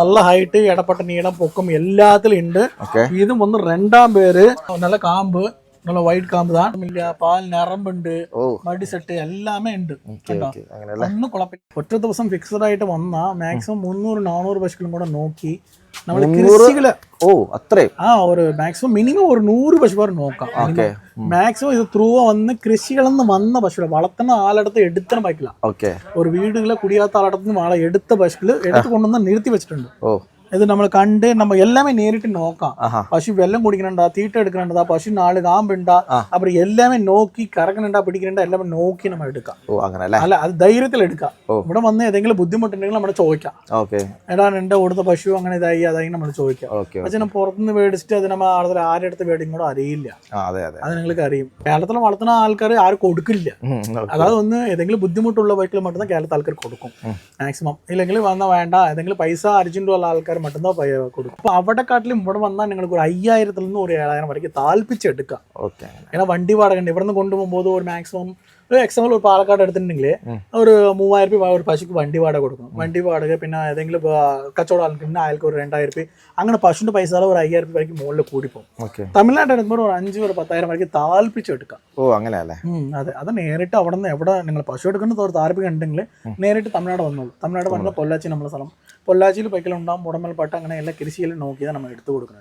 നല്ല ഹൈറ്റ് ഇടപെട്ട നീളം പൊക്കും എല്ലാത്തിലും ഉണ്ട്. ഇതും ഒന്ന് രണ്ടാം പേര്. നല്ല കാമ്പ്. நல்ல ஒயிட் காம்பு தான் இல்லையா പാൽ ഞറമ്പുണ്ട് മടി സെറ്റ് എല്ലാമേ ഉണ്ട്. ഒന്നും കുഴപ്പമില്ല. ഒറ്റ ദിവസം ഫിക്സഡ് ആയിട്ട് വന്നാ മാക്സിമം മുന്നൂറ് നാനൂറ് പശുക്കളും കൂടെ നോക്കി നമ്മൾ കൃഷികൾ. ഓ അത്രയും? ആ ഒരു മാക്സിമം മിനിമം ഒരു നൂറ് പശു വരെ നോക്കാം. മാക്സിമം ഇത് ത്രൂ വന്ന് കൃഷികളെന്ന് വന്ന പശുവിനെ വളർത്തുന്ന ആളടുത്ത് എടുത്തണം പറ്റില്ല ഒരു വീടുകളെ കുടിയാത്ത ആളടുത്ത് നിന്ന് എടുത്ത പശുക്കൾ എടുത്ത് കൊണ്ടുവന്ന് നിർത്തി വെച്ചിട്ടുണ്ട്. ഓ. ഇത് നമ്മൾ കണ്ട് നമ്മൾ എല്ലാമേ നേരിട്ട് നോക്കാം. പശു വെള്ളം കുടിക്കണുണ്ടാ തീറ്റ എടുക്കണുണ്ടാ പശു നാല് കാമ്പുണ്ടാ അപ്പം എല്ലാമേ നോക്കി കറങ്ങണുണ്ടാ പിടിക്കണുണ്ടാ എല്ലാം നോക്കി നമ്മൾ എടുക്കാം. അല്ല അത് ധൈര്യത്തിൽ എടുക്കാം. ഇവിടെ വന്ന് ഏതെങ്കിലും ബുദ്ധിമുട്ടുണ്ടെങ്കിൽ നമ്മൾ ചോദിക്കാം. എടാ എന്റെ ഓടുന്ന പശു അങ്ങനെ ഇതായി അതായി നമ്മൾ ചോദിക്കാം. പക്ഷേ പുറത്തുനിന്ന് മേടിച്ചിട്ട് അത് നമ്മൾ ആളുടെ ആരുടെ അടുത്ത് മേടിക്കും കൂടെ അറിയില്ല. അത് നിങ്ങൾക്ക് അറിയും. കേരളത്തിൽ വളർത്തുന്ന ആൾക്കാർ ആരും കൊടുക്കില്ല. അതായത് ഒന്ന് ഏതെങ്കിലും ബുദ്ധിമുട്ടുള്ള ബൈക്കിൽ മറ്റുന്ന കേരളത്തിൽ ആൾക്കാർ കൊടുക്കും. മാക്സിമം ഇല്ലെങ്കിൽ വന്ന വേണ്ട. ഏതെങ്കിലും പൈസ അർജന്റുള്ള ആൾക്കാർ ആൾക്കാർ മറ്റന്നാ കൊടുക്കും അപ്പൊ അവിടെ കാട്ടിലും ഇവിടെ വന്നാൽ നിങ്ങൾക്ക് ഒരു അയ്യായിരത്തിൽ നിന്ന് ഒരു ഏഴായിരം വരയ്ക്ക് താല്പിച്ചെടുക്കാം ഓക്കെ അങ്ങനെ ஏன்னா வண்டி வாடகை ഉണ്ട് ഇവിടുന്ന് കൊണ്ടുപോകുമ്പോൾ ഒരു മാക്സിമം ഒരു എക്സാമ്പിൾ ഒരു പാലക്കാട് എടുത്തിട്ടുണ്ടെങ്കിൽ. ഒരു മൂവായിരം രൂപ ഒരു പശുക്ക് വണ്ടി വാടക കൊടുക്കും. വണ്ടി വാടക പിന്നെ ഏതെങ്കിലും കച്ചവടം ആൾക്കുണ്ടെങ്കിൽ അയാൾക്ക് ഒരു രണ്ടായിരം രൂപ. അങ്ങനെ പശുവിന്റെ പൈസ ഒരു അയ്യായിരം രൂപ വരയ്ക്ക് മുകളിൽ കൂടിപ്പോകും. തമിഴ്നാട്ടിൽ എടുക്കുമ്പോൾ ഒരു അഞ്ച് ഒരു പത്തായിരം വരയ്ക്ക് താൽപ്പിച്ചെടുക്കാം ഓ അങ്ങനെ അല്ലേ അതെ. അത് നേരിട്ട് അവിടെ നിന്ന് എവിടെ നിങ്ങൾ പശു എടുക്കുന്ന ഒരു താല്പര്യം ഉണ്ടെങ്കിൽ നേരിട്ട് തമിഴ്നാട് വന്നോളൂ. തമിഴ്നാട് വന്ന പൊള്ളാച്ചി നമ്മളെ സ്ഥലം. പൊള്ളാച്ചിയിൽ പൈക്കലുണ്ടാകും ഉടമൽപ്പാട്ട് അങ്ങനെ എല്ലാ കൃഷിയിലും നോക്കിയാൽ നമ്മൾ എടുത്തു കൊടുക്കുന്നത്.